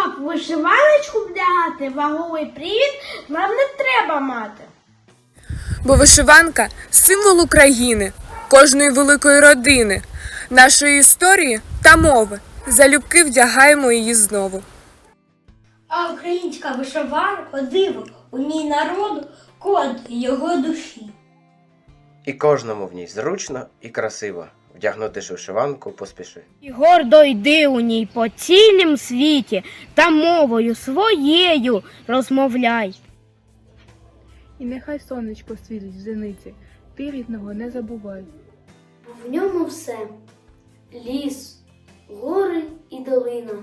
Щоб вишиваночку вдягати, ваговий привід нам не треба мати. Бо вишиванка символ України, кожної великої родини, нашої історії та мови. Залюбки вдягаємо її знову. А українська вишиванка диво, у ній народу код його душі. І кожному в ній зручно і красиво. Вдягнути ж вишиванку поспіши. І гордо йди у ній по цілім світі та мовою своєю розмовляй. І нехай сонечко світить в зениці, ти рідного не забувай. В ньому все ліс, гори і долина,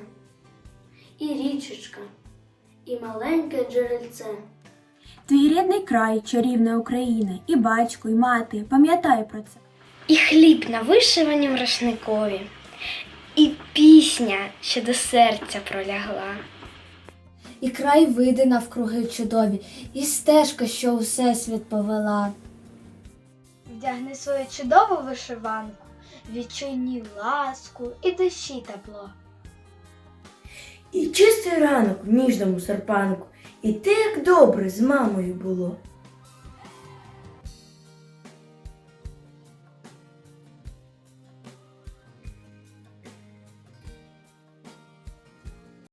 і річечка, і маленьке джерельце. Твій рідний край, чарівна Україна, і батько, і мати, пам'ятай про це. І хліб на вишиванім рушникові, і пісня, що до серця пролягла. І край види навкруги чудові, і стежка, що у всесвіт повела. Вдягни свою чудову вишиванку, відчуй ласку і душі тепло. І чистий ранок в ніжному серпанку, і те, як добре з мамою було.